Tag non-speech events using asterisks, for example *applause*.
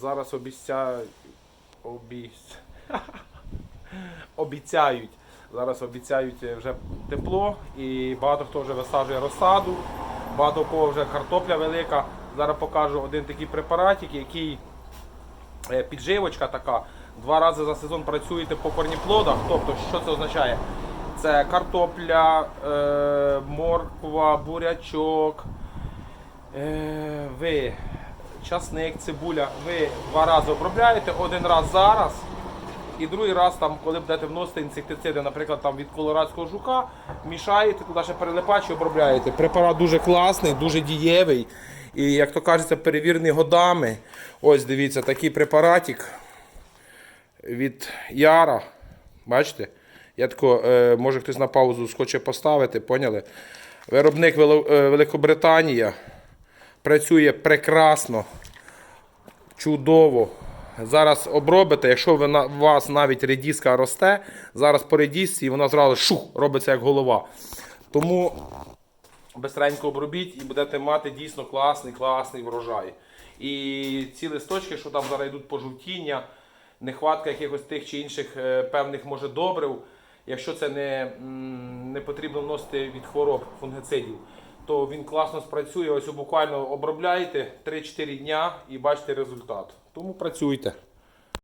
зараз обіцяють. Обіць... *laughs* обіцяють. Зараз обіцяють е, вже тепло і багато хто вже висаджує розсаду, багато кого вже картопля велика. Зараз покажу один такий препаратик, який е, підживочка така. Два рази за сезон працюєте по корніплодах. Тобто, що це означає? Це картопля, е, морква, бурячок, ви часник, цибуля. Ви два рази обробляєте, один раз зараз. І другий раз, там, коли будете вносити інсектициди, наприклад, там від колорадського жука, мішаєте, туди ще перелипач і обробляєте. Препарат дуже класний, дуже дієвий. І, як то кажеться, перевірений годами. Ось дивіться, такий препаратик від Яра. Бачите? Я тако, е, може хтось на паузу схоче поставити, поняли? Виробник е, Великобританія. Працює прекрасно, чудово. Зараз обробите, якщо ви у вас навіть редіска росте, зараз по редісці вона зразу шух, робиться як голова. Тому бистренько обробіть і будете мати дійсно класний, класний врожай. І ці листочки, що там зараз йдуть пожовтіння, нехватка якихось тих чи інших е, певних може добрив, якщо це не, не потрібно вносити від хвороб фунгицидів, то він класно спрацює. Ось буквально обробляєте 3-4 дня і бачите результат. Тому працюйте.